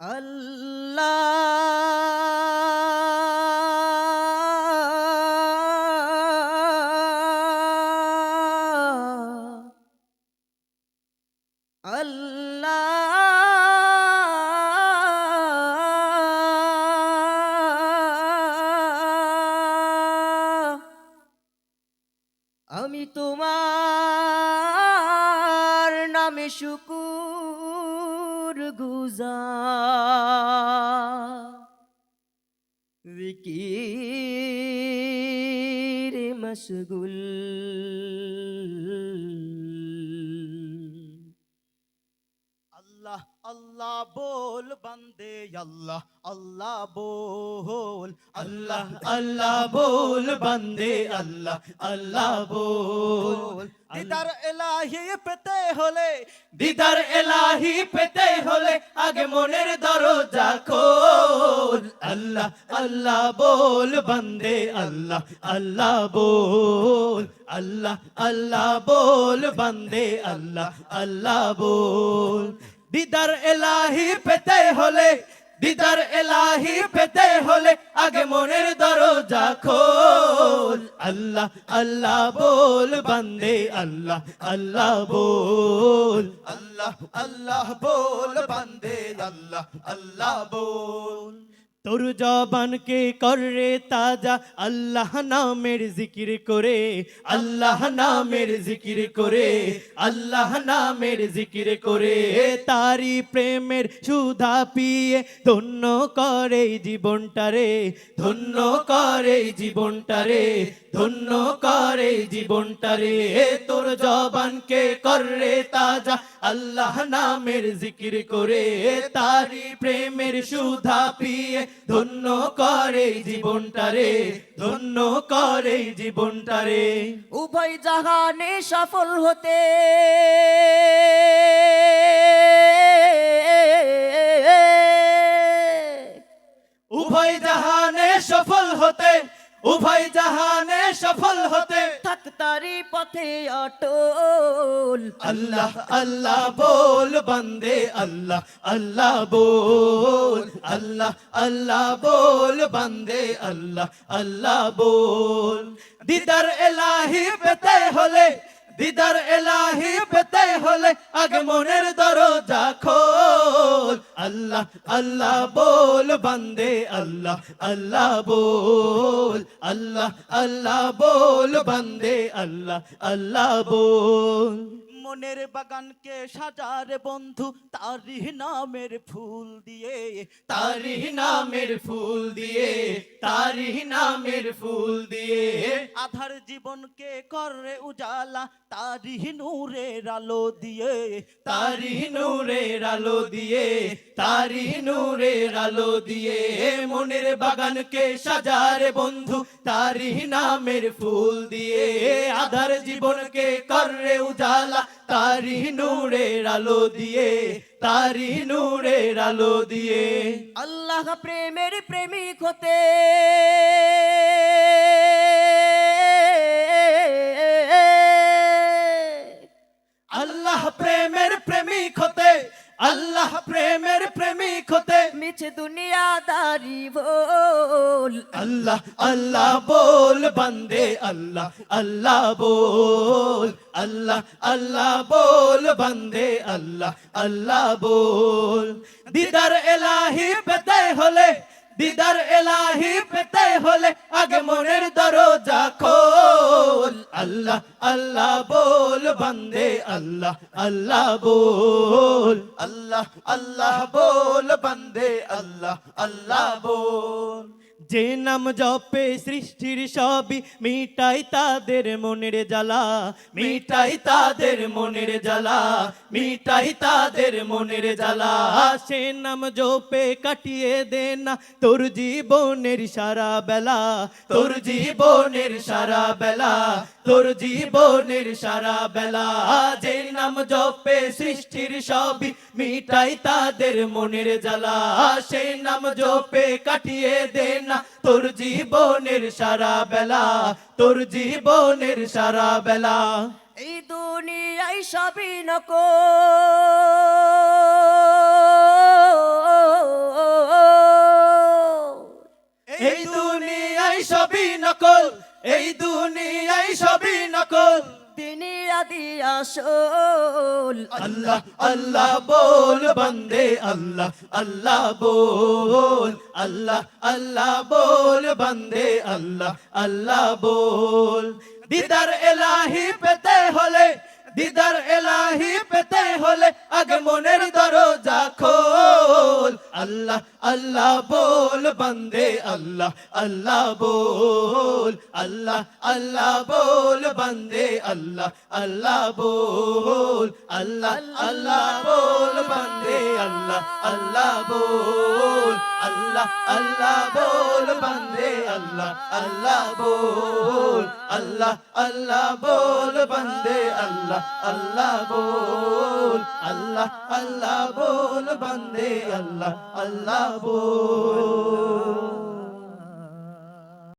আল্লাহ আল্লাহ আমি তোমার নামে শুকুর গুজার জিকির মশগুল বল বন্দে আল্লাহ আল্লাহ বল। আল্লাহ আল্লাহ বল বন্দে আল্লাহ আল্লাহ বল। দিদার এলাহি পেতে হলে দিদার এলাহি পেতে হলে আগে মনের দরজা খোল। আল্লাহ আল্লাহ বল বন্দে আল্লাহ আল্লাহ বল। আল্লাহ আল্লাহ বল বন্দে আল্লাহ আল্লাহ বল। দিদার এলাহি পেতে হলে, দিদার এলাহি পেতে হলে আগে মনের দরজা খোল। আল্লাহ আল্লাহ বল, বন্দে, আল্লাহ আল্লাহ বল। আল্লাহ আল্লাহ বল, বন্দে, আল্লাহ আল্লাহ বল। তোর জবানকে করে তাজা? আল্লাহ নামের জিকির করে, আল্লাহ নামের জিকির করে, আল্লাহ নামের জিকির করে। তারি প্রেমের সুধা পিয়ে ধন্য করে জীবনটারে ধন্য করে জীবনটারে ধন্য করে জীবনটারে তোর জবানকে করে তাজা? আল্লাহ নামের জিকির করে তারি প্রেমের সুধা পিয়ে ধন্য করে জীবনটারে ধন্য করে জীবনটারে উভয় জাহানে সফল হতে। উভয় জাহানে সফল হতে উভয় জাহানে সফল হতে। থাক তারি পথে অটল। আল্লাহ আল্লাহ বল বন্দে আল্লাহ আল্লাহ বল। আল্লাহ আল্লাহ বল বন্দে আল্লাহ আল্লাহ বল। দিদার এলাহি পেতে হলে দিদার এলাহি পেতে হলে আগে মনের দরজা খোল। আল্লাহ আল্লাহ বল, বন্দে, আল্লাহ আল্লাহ বল। আল্লাহ আল্লাহ বল, বন্দে, আল্লাহ আল্লাহ বল। মনের বাগানকে সাজার বন্ধু তারি নামের ফুল দিয়ে তারি নামের ফুল দিয়ে তারি নামের ফুল দিয়ে। আধার জীবনকে করে উজালা তারি নূরের আলো দিয়ে। তারি নূরের আলো দিয়ে তারি নূরের আলো দিয়ে। মনের বাগানকে সাজার বন্ধু তারি নামের ফুল দিয়ে। আধার জীবনকে করে উজালা তারি নূরের আলো দিয়ে তারি নূরের আলো দিয়ে। আল্লাহ প্রেমের প্রেমিক হতে আল্লাহ প্রেমের প্রেমিক হতে আল্লাহ প্রেমের প্রেমিক হতে। মিছে দুনিয়াদারি বল আল্লাহ আল্লাহ বল বন্দে আল্লাহ আল্লাহ বল আল্লাহ আল্লাহ বল বন্দে আল্লাহ আল্লাহ বল দিদার এলাহি পেতে হলে দিদার এলাহি পেতে হলে আগে মনের দরজা খোল আল্লাহ আল্লাহ বল বন্দে আল্লাহ আল্লাহ বল আল্লাহ আল্লাহ বল বন্দে আল্লাহ আল্লাহ বল যে নাম জপে সৃষ্টির সবই মিটাই তাদের মনের জ্বালা, মিটাই তাদের মনের জ্বালা, মিটাই তাদের মনের জ্বালা। সে নাম জপে কাটিয়ে দে না তোর জীবনের সারা বেলা, তোর জীবনের সারা বেলা, তোর জীবনের সারা বেলা। যে নাম জপে সৃষ্টির সবই মিটাই তাদের মনের জ্বালা, সে নাম জপে কাটিয়ে দে না তোর জীবনের সারা বেলা তোর জীবনের সারা বেলা। এই দুনিয়ায় সবই নক এই দুনিয়ায় সবই নকল এই দুনিয়া আদি আসল। আল্লাহ আল্লাহ বল, বন্দে আল্লাহ আল্লাহ বল, আল্লাহ আল্লাহ বল, বন্দে আল্লাহ আল্লাহ বল। দিদার এলাহি পেতে হলে দিদার এলাহি পেতে হলে আগে মনের দরজা খোল। আল্লাহ আল্লাহ বল, বন্দে, আল্লাহ আল্লাহ বল। আল্লাহ আল্লাহ বল, বন্দে, আল্লাহ আল্লাহ বল। আল্লাহ আল্লাহ বল, বন্দে, আল্লাহ আল্লাহ বল। আল্লাহ আল্লাহ বল, বন্দে, আল্লাহ আল্লাহ বল। আল্লাহ আল্লাহ বল, বন্দে আল্লাহ আল্লাহ বল আল্লাহ আল্লাহ বল বান্দে আল্লাহ আল্লাহ বল।